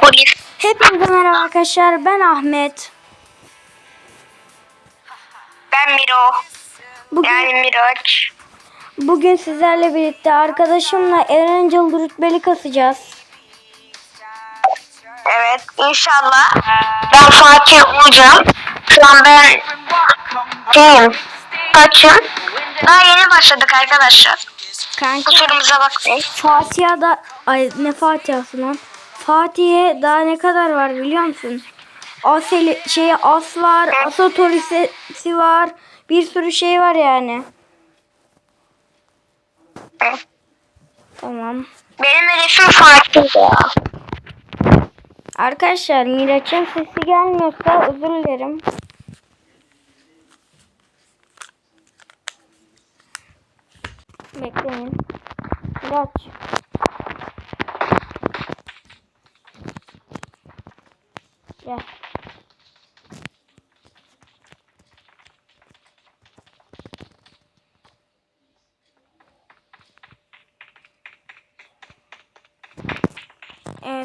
Polis. Hepinize merhaba arkadaşlar. Ben Ahmet. Ben Miro. Bugün Yani Miraç. bugün sizlerle birlikte arkadaşımla Erencil rütbeli kasacağız. Evet inşallah. Ben Fatih olacağım. Şu an ben şeyim. Kaçım? Daha yeni başladık arkadaşlar. Kanka Kusurumuza bakmayın. Fatih'e da ay ne Fatih'ası lan? Fatih'e daha ne kadar var biliyor musun? Aseli şey as var, asotorisi var. Bir sürü şey var yani. Tamam. Benim hedefim Fatih ya. Arkadaşlar Miraç'ın sesi gelmiyorsa özür dilerim. Bekleyin. Miraç.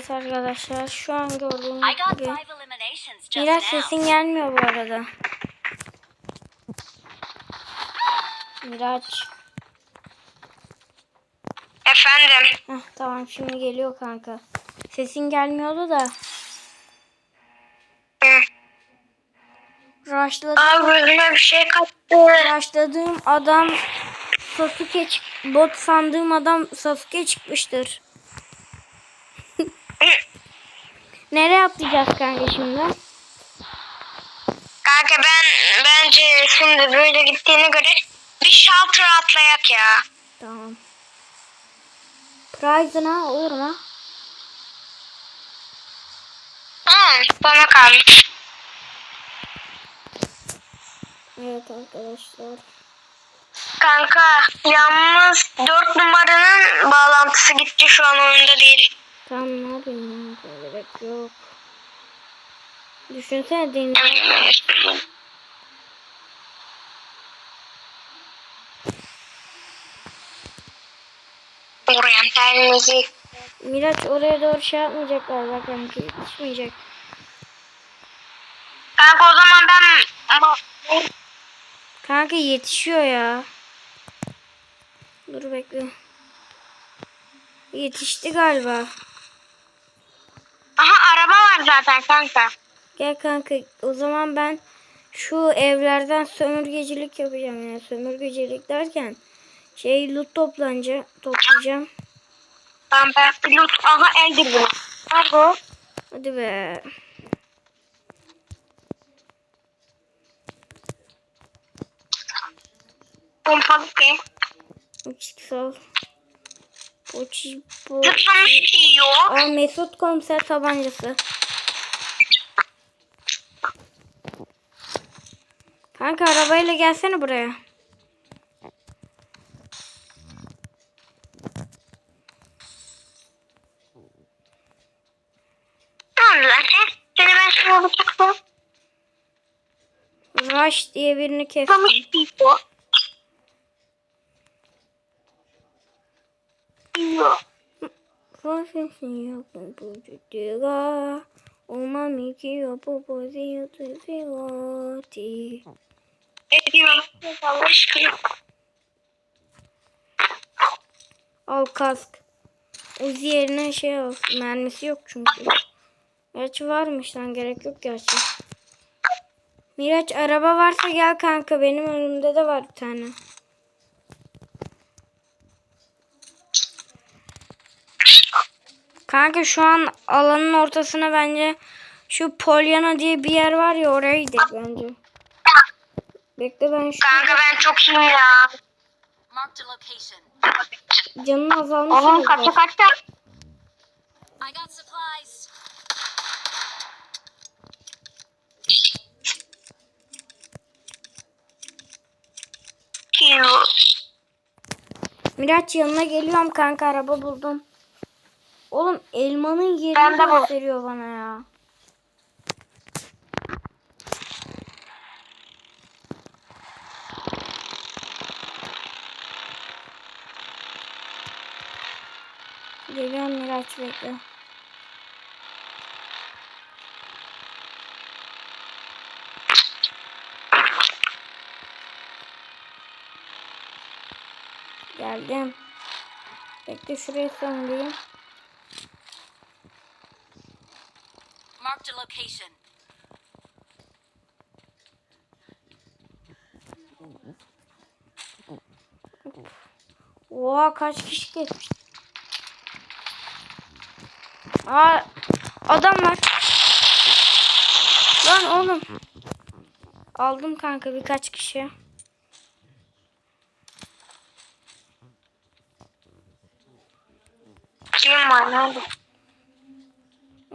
Evet arkadaşlar şu an gördüğünüz gibi now. sesin gelmiyor bu arada. Miraç. Efendim. Heh, tamam şimdi geliyor kanka. Sesin gelmiyordu da. Rushladı, Aa gözüme bir şey kaçtı. rushladığım adam Sasuke bot sandığım adam Sasuke çıkmıştır. Nereye atlayacağız kanka şimdi? Kanka ben bence şimdi böyle gittiğine göre bir shelter atlayak ya. Tamam. Prize'ına olur mu? Tamam bana kalmış. Evet arkadaşlar. Kanka yalnız 4 numaranın bağlantısı gitti şu an oyunda değil. Tamam ne yapayım ya? Gerek yok. Düşünsene deniz. Oriental müzik. Miraç oraya doğru şey yapmayacaklar bak kanka yetişmeyecek. Kanka o zaman ben Kanka yetişiyor ya. Dur bekle. Yetişti galiba. Aha araba var zaten kanka. Gel kanka o zaman ben şu evlerden sömürgecilik yapacağım yani sömürgecilik derken şey loot toplanca toplayacağım. Ben ben loot aha eldir bunu. Nerede o? Hadi be. Pompalı kıyım. Uçuk sol. Uçuk bu. Zıplamış şey yok. Aa Mesut komiser tabancası. Kanka arabayla gelsene buraya. Rush diye birini kes. Profesin yapın bu cüdüra. Olmam ikiyor bu bozuyor tüfiroti. Al kask. Uzi yerine şey al. Mermisi yok çünkü. Gerçi varmış lan gerek yok gerçi. Miraç araba varsa gel kanka benim önümde de var bir tane. Kanka şu an alanın ortasına bence şu Polyana diye bir yer var ya oraya gidelim bence. Bekle ben şu Kanka ben çok iyiyim ya. Canın azalmış. Oğlum supplies. Kiyo. Miraç yanına geliyorum kanka araba buldum. Oğlum elmanın yerini ben gösteriyor bu. bana ya. Geliyorum Miraç bekle. Geldim. Bekle şuraya söndüreyim. Marked a location. Oha kaç kişi geçmiş. Aa adam var. Lan oğlum. Aldım kanka birkaç kişi. Kim var nerede?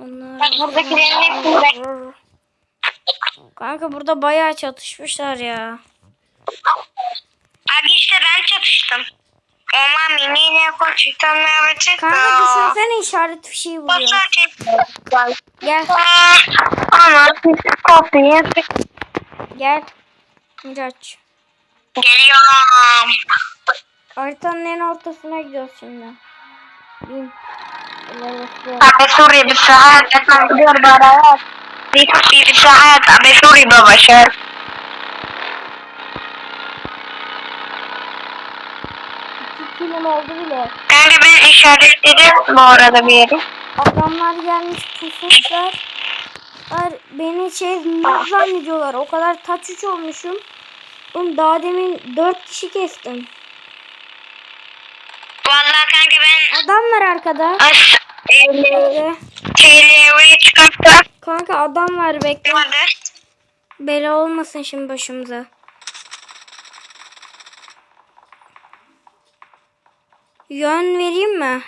Onlar... Bak buradakilerin hepsinde. Kanka burada bayağı çatışmışlar ya. Abi işte ben çatıştım. Ama miniyle konuştan ne yapacak? Kanka düşünsene işaret fişeği vuruyor. Gel Ama kopya gel. Miraç. Geliyorum. Haritanın en ortasına gidiyoruz şimdi. Bir saat abi Suriye baba şey. İki kilim oldu bile. Kanka ben işaretledim bu arada bir yeri. Adamlar gelmiş pusmuşlar. Beni şey zannediyorlar. O kadar taç uç olmuşum. Oğlum daha demin dört kişi kestim. Vallahi kanka ben Adam var arkada. Bekle. şeyleri çıkarttım. Kanka adam var bekle. Bela olmasın şimdi başımıza. Yön vereyim mi?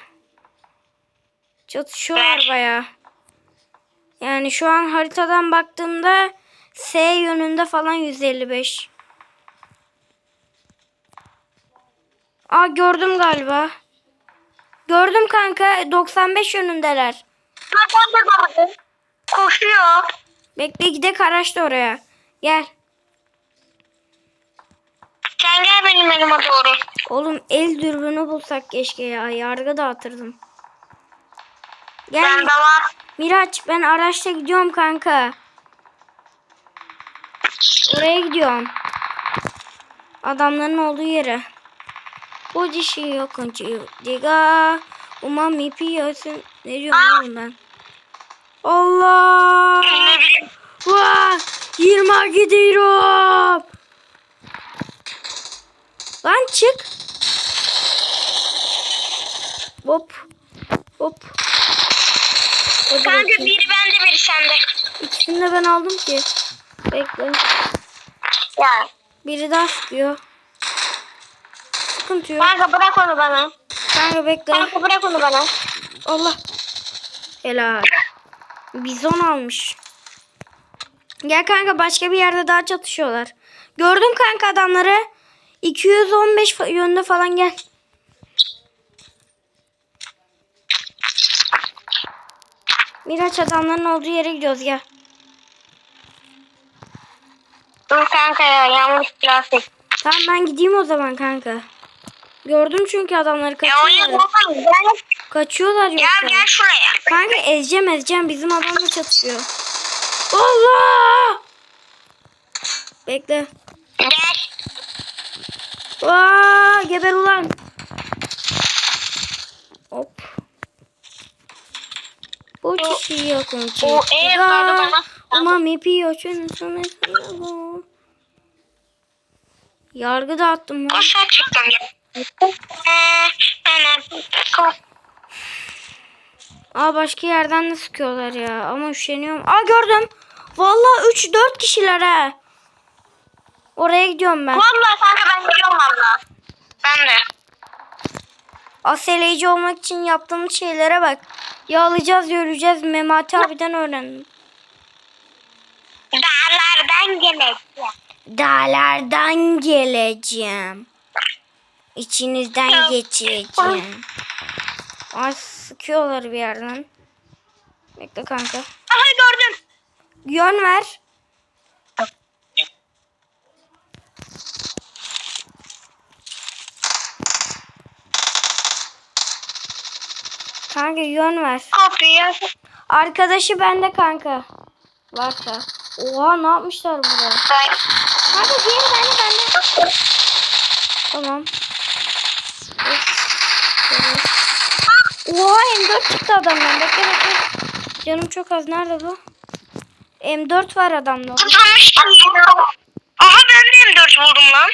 Çatışıyorlar baya. Yani şu an haritadan baktığımda S yönünde falan 155. Aa gördüm galiba. Gördüm kanka 95 yönündeler. Ben de gördüm. Koşuyor. Bekle gidek araçla oraya. Gel. Sen gel benim elime doğru. Oğlum el dürbünü bulsak keşke ya. Yargı dağıtırdım. Gel Bende var. Miraç ben araçla gidiyorum kanka. Oraya gidiyorum. Adamların olduğu yere. Bu dişi yokuncu. Diga. Umami piyosun. Ne diyorum oğlum ben? Allah. Vah! 20 gidiyorum. Lan çık. Hop. Hop. Hadi Kanka bakayım. biri bende biri sende. İkisini de ben aldım ki. Bekle. Ya. Biri daha sıkıyor. Sıkıntı yok. Kanka bırak onu bana. Kanka bekle. Kanka bırak onu bana. Allah. Helal. Bizon almış. Gel kanka başka bir yerde daha çatışıyorlar. Gördüm kanka adamları. 215 fa- yönde falan gel. Miraç adamların olduğu yere gidiyoruz gel. Dur kanka ya yanlış plastik. Tamam ben gideyim o zaman kanka. Gördüm çünkü adamları oyun kaçıyorlar. gel. Kaçıyorlar Gel yoksa. gel şuraya. Kanka ezeceğim ezeceğim. Bizim adamla çatışıyor. Allah! Bekle. Gel. Vaa geber ulan. Hop. Bu kişi yok unchi. o ev bana. Umami piyo Yargı dağıttım. Aşağı çıktım ya. Aa başka yerden de sıkıyorlar ya. Ama üşeniyorum. Aa gördüm. Vallahi 3-4 kişiler ha. Oraya gidiyorum ben. Vallahi kanka ben gidiyorum valla. Ben de. Aseleyici olmak için yaptığımız şeylere bak. Yağlayacağız, yürüyeceğiz. Memati abiden öğrendim. Dağlardan gelecek. Dağlardan geleceğim. İçinizden geçeceğim. Ay sıkıyorlar bir yerden. Bekle kanka. Aha gördüm. Yön ver. Kanka yön ver. Kapıyı. Arkadaşı bende kanka. Varsa. Oha ne yapmışlar burada? Kanka diğeri bende bende. Tamam. Oha M4 çıktı adamdan. Bekle bekle. Canım çok az. Nerede bu? M4 var adamda. Ki. Aha ben de M4 buldum lan.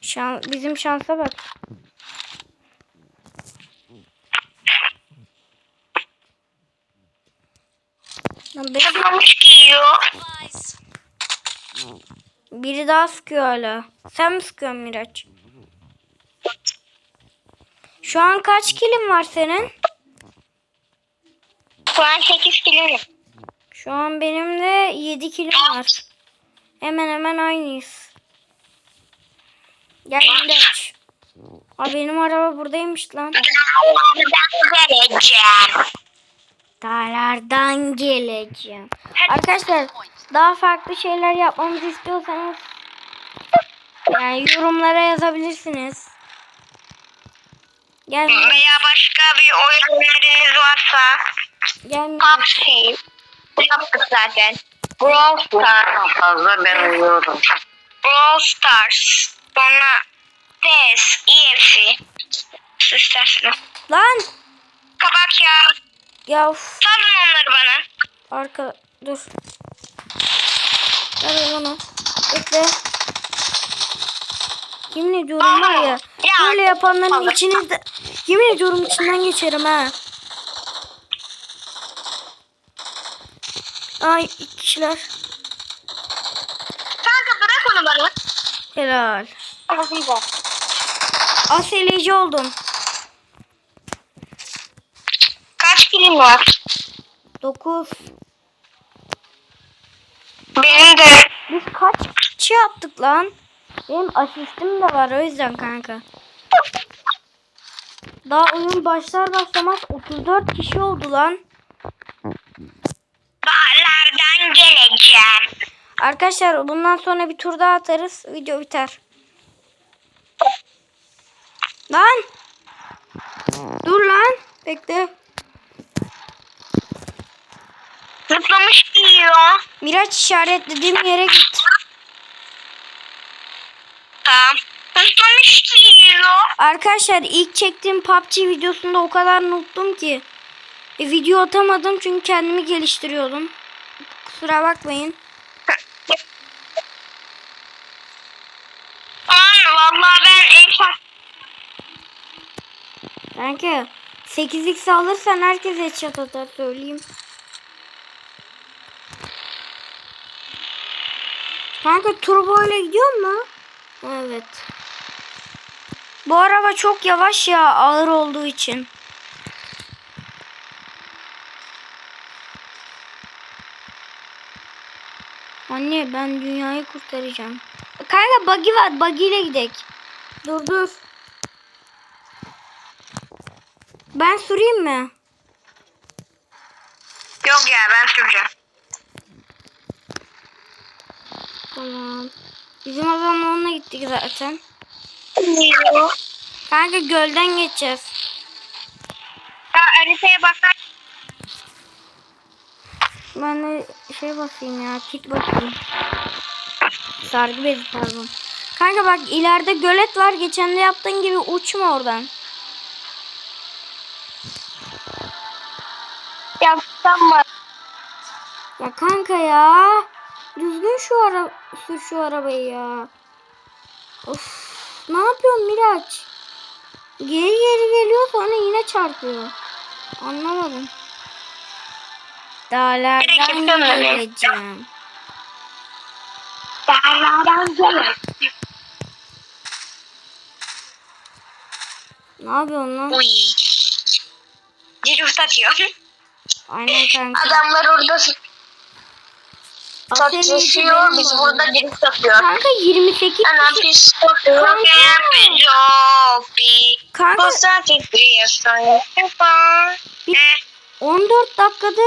Şan, bizim şansa bak. Zıplamış giyiyor. Biri daha sıkıyor hala. Sen mi sıkıyorsun Miraç? Şu an kaç kilim var senin? Şu an 8 kilim. Şu an benim de 7 kilim var. Hemen hemen aynıyız. Gel Miraç. Aa benim araba buradaymış lan. Dağlardan geleceğim. Dağlardan geleceğim. Arkadaşlar daha farklı şeyler yapmamızı istiyorsanız yani yorumlara yazabilirsiniz. Gel Veya başka bir oyun öneriniz varsa. gel PUBG. Yaptık zaten. Brawl Stars. fazla ben uyuyorum. Brawl Stars. Sonra PES, EFC. Siz lan Kabak ya. ya Salın onları bana. arka dur. Ver onu. Bekle. Yemin ediyorum var ya. Böyle yapanların Allah. içinizde yemin ediyorum içinden geçerim ha. Ay iki kişiler. Kanka bırak onu bana. Helal. Aseleci oldum. Kaç kilim var? 9. Benim de. Biz kaç kişi yaptık lan? Benim asistim de var o yüzden kanka. Daha oyun başlar başlamaz 34 kişi oldu lan. Dağlardan geleceğim. Arkadaşlar bundan sonra bir tur daha atarız. Video biter. Lan. Dur lan. Bekle. Zıplamış giyiyor. Miraç işaretlediğim yere git. Zıplamış giyiyor. Arkadaşlar ilk çektiğim PUBG videosunda o kadar noob'tum ki. E, video atamadım çünkü kendimi geliştiriyordum. Kusura bakmayın. Aman vallahi ben en son Kanka 8x alırsan herkes headshot atar söyleyeyim. Kanka turbo ile gidiyor mu? Evet. Bu araba çok yavaş ya ağır olduğu için. Anne ben dünyayı kurtaracağım. Kanka buggy var buggy ile gidek. Dur dur. Ben süreyim mi? Yok ya ben süreceğim. Tamam. Bizim adam onunla gittik zaten. Giyiyor. Kanka gölden geçeceğiz. Ya haritaya bakar. Ben de şey basayım ya. Kit basayım. Sargı bezi pardon. Kanka bak ileride gölet var. Geçen de yaptığın gibi uçma oradan. Yapsam mı? Ya kanka ya. Düzgün şu ara sür şu arabayı ya. Of. Ne yapıyorsun Miraç? Geri geri geliyor sonra yine çarpıyor. Anlamadım. Dağlardan geleceğim. Dağlardan geleceğim. Ne yapıyorsun lan? Uy. Drift atıyor. Aynen kanka. Adamlar orada Benim Biz bu burada drift atıyor. Kanka 28 Ana kişi. biz satıyor. Kanka. Bir 14 dakikada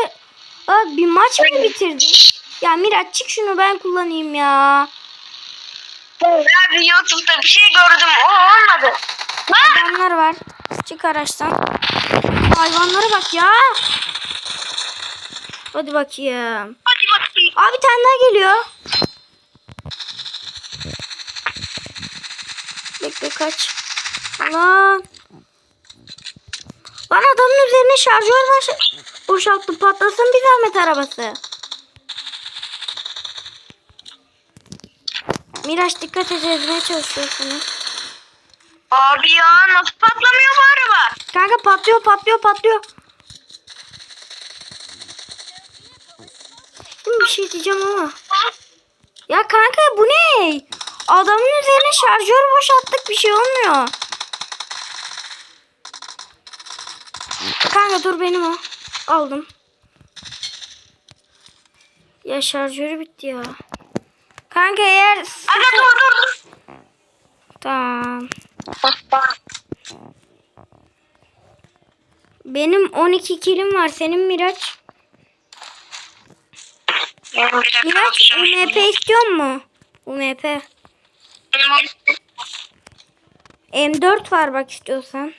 Aa, bir maç mı bitirdik? Ya Miraç çık şunu ben kullanayım ya. Abi YouTube'da bir şey gördüm. O olmadı. Adamlar var. Çık araçtan. Hayvanlara bak ya. Hadi bakayım. Aa bir tane daha geliyor. Bekle kaç. Lan. Lan adamın üzerine şarjör baş boşalttı. Patlasın bir zahmet arabası. Miraç dikkat et ezmeye çalışıyor seni. Abi ya nasıl patlamıyor bu araba? Kanka patlıyor patlıyor patlıyor. Bir şey diyeceğim ama. Ya kanka bu ne? Adamın üzerine şarjör boşalttık bir şey olmuyor. Kanka dur benim o. Aldım. Ya şarjörü bitti ya. Kanka eğer... Aga dur dur dur. Tamam. Benim 12 kilim var. Senin Miraç? Miraç. UMP istiyor mu? UMP. Benim- M4 var bak istiyorsan.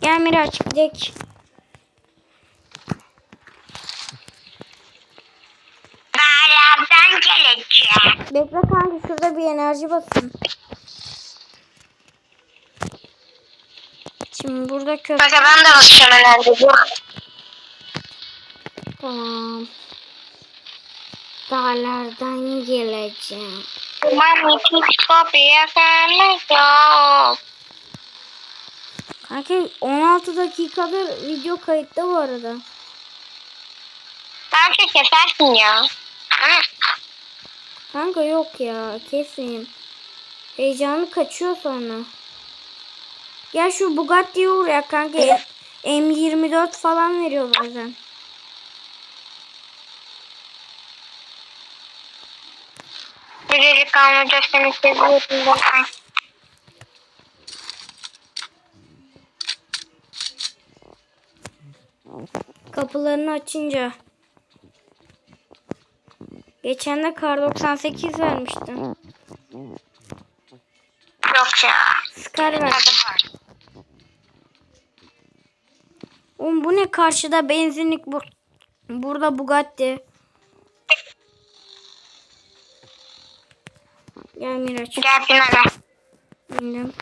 Gel Miraç gidelim. Geleceğim. Bekle kanka şurada bir enerji basın. Şimdi burada köprü. Aga ben de basacağım herhalde. Tamam. Dağlardan geleceğim. Mami hiç kapıya gelmiyor. Kanka 16 dakikadır video kayıtta bu arada. Belki kesersin ya. Kanka yok ya kesmeyeyim. Heyecanlı kaçıyor sonra. Gel şu Bugatti'ye uğrayak kanka. M24 falan veriyor bazen. Seni seviyorum ben. Kapılarını açınca. Geçen de kar 98 vermiştim. Yok ya. Scar verdim. Oğlum bu ne karşıda benzinlik bu. Burada Bugatti. Gel Miraç. Gel bin hadi. Bilmiyorum.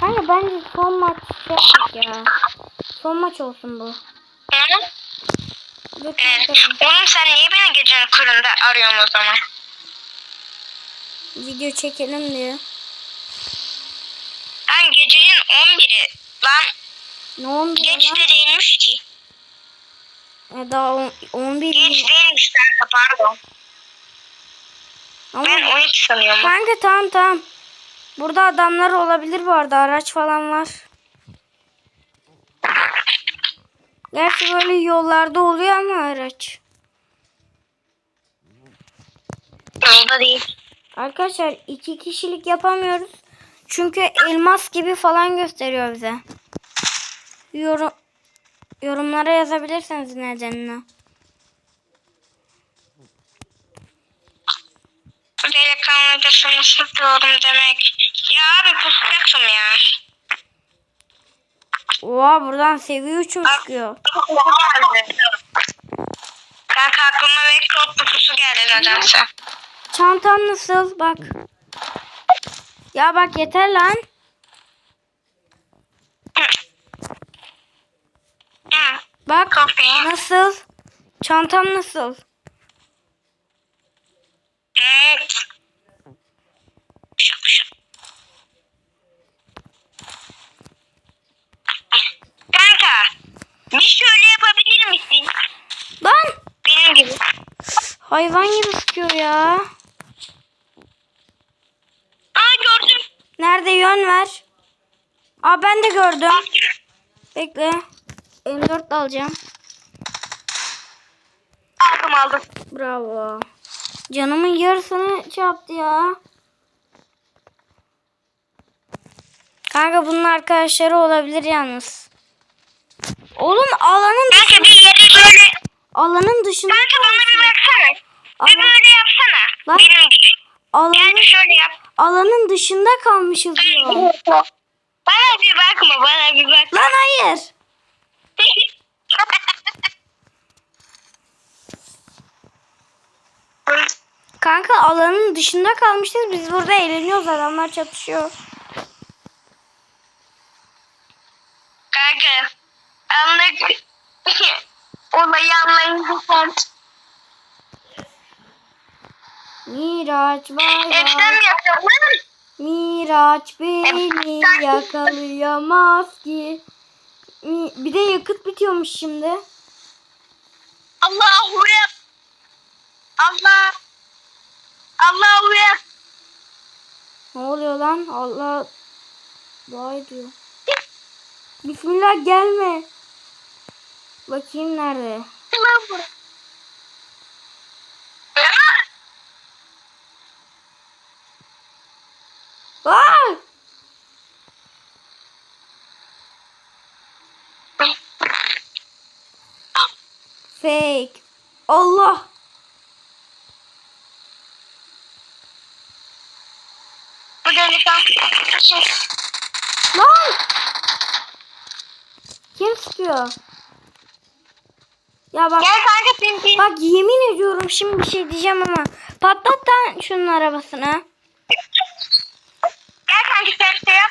Kanka bence son maç şey yaptık ya. Son maç olsun bu. Hı? Evet. Oğlum sen niye beni gecenin kırında arıyorsun o zaman? Video çekelim diye. Ben gecenin 11'i. Lan Ne oldu geç de değilmiş ki. E, daha on- 11 Geç değil. değilmiş kanka pardon. Ama Ben 12 sanıyorum. kanka tamam tamam. Burada adamlar olabilir bu arada. Araç falan var. Gerçi böyle yollarda oluyor ama araç. Yolda değil. Arkadaşlar iki kişilik yapamıyoruz. Çünkü elmas gibi falan gösteriyor bize. Yorum, yorumlara yazabilirsiniz nedenini. Bu delikanlıca seni seviyorum demek. Ya abi pusacaksın ya. Oha buradan seviye 3'üm çıkıyor. Kanka aklıma ve kod kutusu geldi nedense. Çantam nasıl? Bak. Ya bak yeter lan. Bak nasıl? Çantam nasıl? Kanka bir şöyle yapabilir misin? Lan Benim gibi. hayvan gibi sıkıyor ya. Aa gördüm. Nerede yön ver? Aa ben de gördüm. Bekle. M4 de alacağım. Aldım aldım. Bravo. Canımın yarısını çarptı ya. Kanka bunun arkadaşları olabilir yalnız. Oğlum alanın Kanka bir yere böyle. alanın dışında Kanka bana bir baksana. Bir Alan- böyle yapsana. Bak. Benim gibi. alanın, bir şöyle yap. alanın dışında kalmışız diyor. Bana bir bakma bana bir bak. Lan hayır. Kanka alanın dışında kalmışız. Biz burada eğleniyoruz. Adamlar çatışıyor. Kanka. Anlık olayı anlayınca sen Miraç Evden yapıyorsun? Miraç beni yakalayamaz ki. Bir de yakıt bitiyormuş şimdi. Allahu Ekber. Allah. Allahu Ekber. Ne oluyor lan? Allah dua ediyor. Bismillah gelme. Bakayım nerede? Ekber. Aa! Fake. Allah. Bu delikanlı. Lan! Kim sıkıyor? Ya bak Gel kanka pinti. bak yemin ediyorum şimdi bir şey diyeceğim ama patlat lan şunun arabasını. Gel kanka sen şey yap.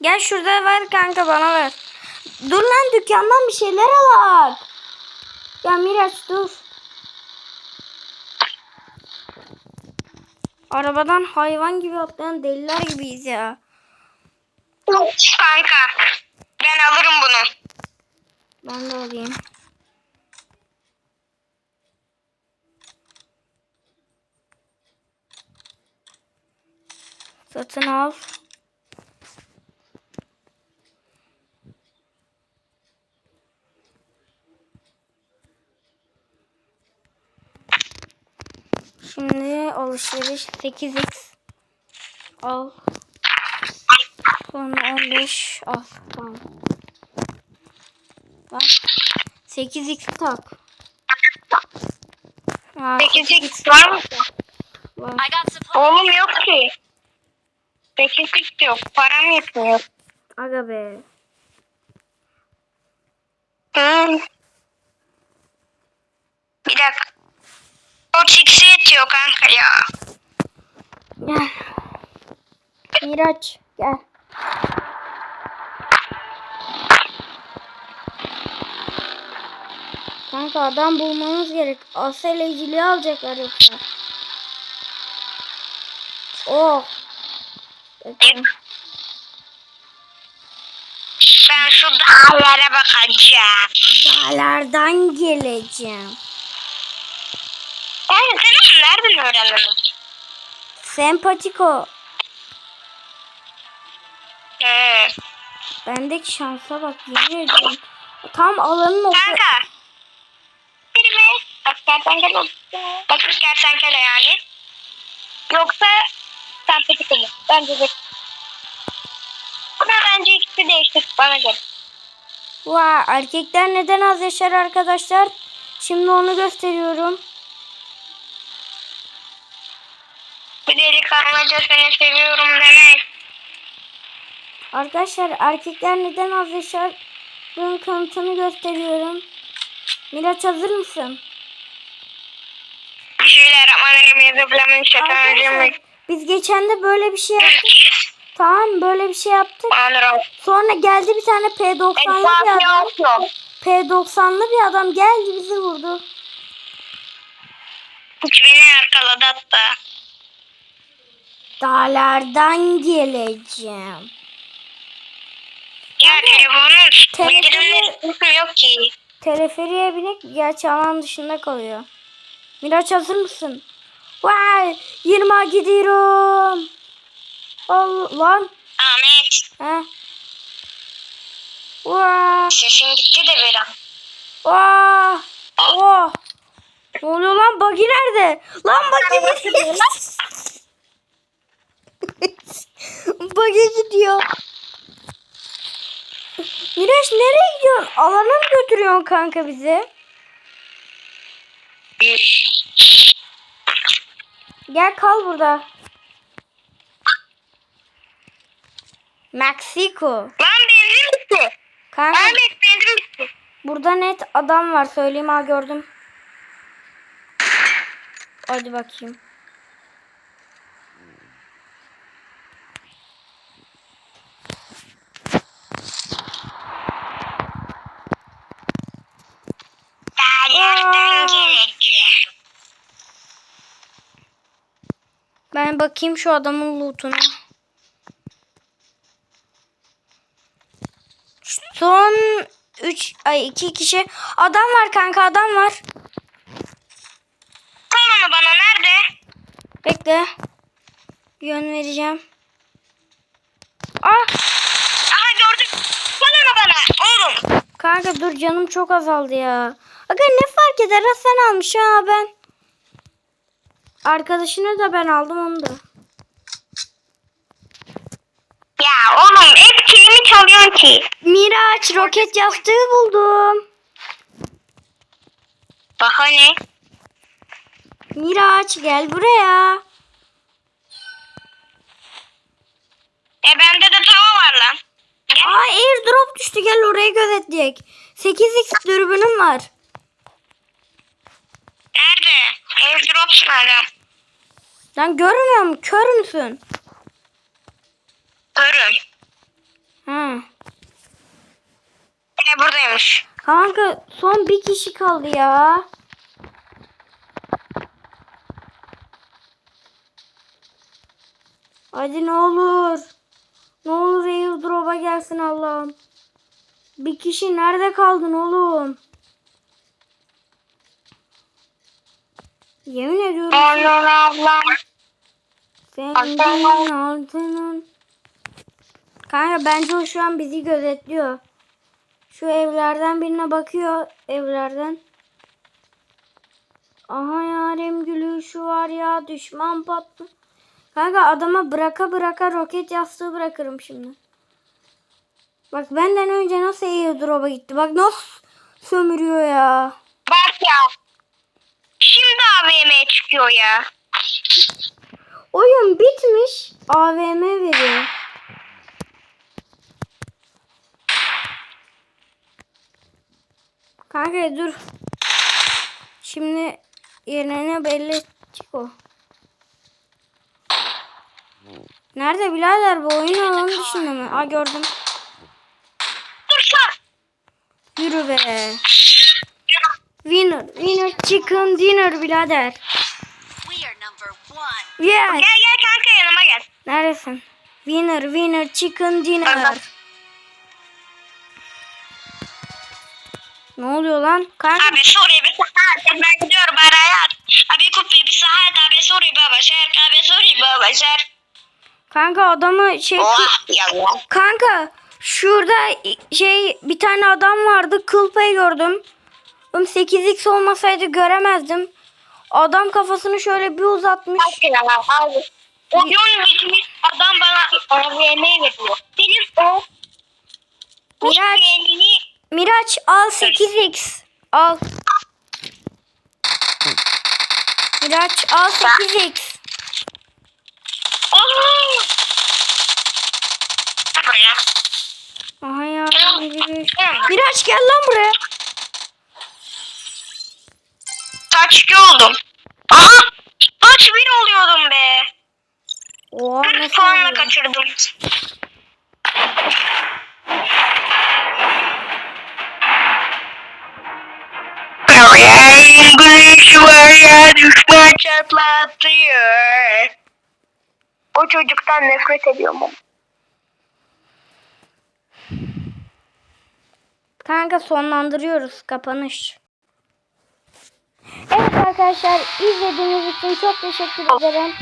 Gel şurada ver kanka bana ver. Dur lan dükkandan bir şeyler alak. Ya Miraç dur. Arabadan hayvan gibi atlayan deliler gibiyiz ya. Kanka. Ben alırım bunu. Ben de alayım. Satın al. Şimdi alışveriş 8x al. Sonra 15 al. Tamam. Bak. 8x tak. Ha, 8x var mı? var. Oğlum yok ki. 8x yok. Param yetmiyor. Aga be. Hmm. Bir dakika. O çiksi yetiyor kanka ya. Gel. Miraç gel. Kanka adam bulmamız gerek. Aseleciliği alacaklar yoksa. Oh. Bakın. Ben şu dağlara bakacağım. Dağlardan geleceğim. Yani sen onu nereden öğrendin? Sempatiko. Hmm. Bendeki şansa bak yemin ediyorum. Tam alanın orta... Kanka. Biri mi? Bak kertenkele olur. Bakır kertenkele yani. Yoksa sempatik mi? Bence de. Ama bence ikisi değiştir bana göre. Vay erkekler neden az yaşar arkadaşlar? Şimdi onu gösteriyorum. Delikanlıca seni seviyorum demek. Arkadaşlar erkekler neden az yaşar? Bunun kanıtını gösteriyorum. Miraç hazır mısın? Arkadaşlar biz geçen de böyle bir şey yaptık. Tamam böyle bir şey yaptık. Sonra geldi bir tane P90'lı bir adam. yapıyorum. P90'lı bir adam geldi bizi vurdu. Hiç beni arkaladı hatta. Dağlardan geleceğim. Ya telefonun Telefonu- yok ki. Teleferiye binip gerçi alan dışında kalıyor. Miraç hazır mısın? Vay 20 gidiyorum. Allah lan. Ahmet. He. Vay. Sesin gitti de biraz. Vay. Oh. Ne oluyor lan? Buggy nerede? Lan Buggy gidiyor. Buggy gidiyor. Miraç nereye gidiyorsun? Alana mı götürüyorsun kanka bizi? Gel kal burada. Meksiko. Lan benzin bitti. Kanka Ahmet benzin bitti. burada net adam var söyleyeyim ha gördüm. Hadi bakayım. Her yerden Aa. gerekir. Ben bakayım şu adamın lootuna. Son 3 ay 2 kişi adam var kanka adam var. Kal onu bana nerede? Bekle. Yön vereceğim. Ah Aha gördüm. Kal onu bana. Oğlum. kanka dur canım çok azaldı ya. Aga ne fark eder ha sen almış ha ben. Arkadaşını da ben aldım onu da. Ya oğlum hep ki. Miraç roket yastığı buldum. Bak hani. Miraç gel buraya. E bende de tava var lan. Gel. Aa airdrop düştü gel orayı gözetleyek. 8x dürbünüm var. Nerede? Airdrop nerede? Lan görmüyor musun? Kör müsün? Görüm. Ha. Yine buradaymış. Kanka son bir kişi kaldı ya. Hadi ne olur. Ne olur airdrop'a gelsin Allah'ım. Bir kişi nerede kaldın oğlum? Yemin ediyorum. Onun ablam. Senin altının. Kanka bence o şu an bizi gözetliyor. Şu evlerden birine bakıyor evlerden. Aha yarim gülü şu var ya düşman patlı. Kanka adama bıraka bıraka roket yastığı bırakırım şimdi. Bak benden önce nasıl airdrop'a gitti. Bak nasıl sömürüyor ya. Bak ya. Şimdi AVM'ye çıkıyor ya. Oyun bitmiş. AVM veriyor. Kanka dur. Şimdi yerini belli edecek o. Nerede birader bu oyun alanı dışında mı? Aa gördüm. Dur sen. Yürü be. Winner. Winner chicken dinner birader. Yes. Gel gel kanka yanıma gel. Neredesin? Winner winner chicken dinner. Ne oluyor lan? Kanka Abi Suriye bir saat. Ben gidiyorum araya. Abi kupi bir saat. Abi Suriye baba şer. Abi Suriye baba şer. Kanka adamı şey Oh ya. kanka şurada şey bir tane adam vardı kıl payı gördüm. Oğlum 8x olmasaydı göremezdim. Adam kafasını şöyle bir uzatmış. Abi. Oyun bitmiş. Adam bana AVM veriyor. Senin o Miraç, Miraç al 8x. Al. Miraç al 8x. Oğlum. Buraya. Aha ya. Miraç gel lan buraya. Kaç oldum. Aha. Kaç bir oluyordum be. Oha Bir nasıl puanla oluyor? kaçırdım. English var ya düşman çatlatıyor. O çocuktan nefret ediyorum. Kanka sonlandırıyoruz. Kapanış. Evet arkadaşlar izlediğiniz için çok teşekkür ederim.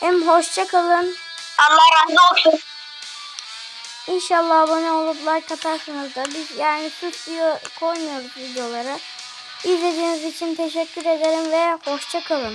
Hem hoşça kalın. Allah razı olsun. İnşallah abone olup like atarsınız da biz yani sus diyor koymuyoruz videolara. İzlediğiniz için teşekkür ederim ve hoşça kalın.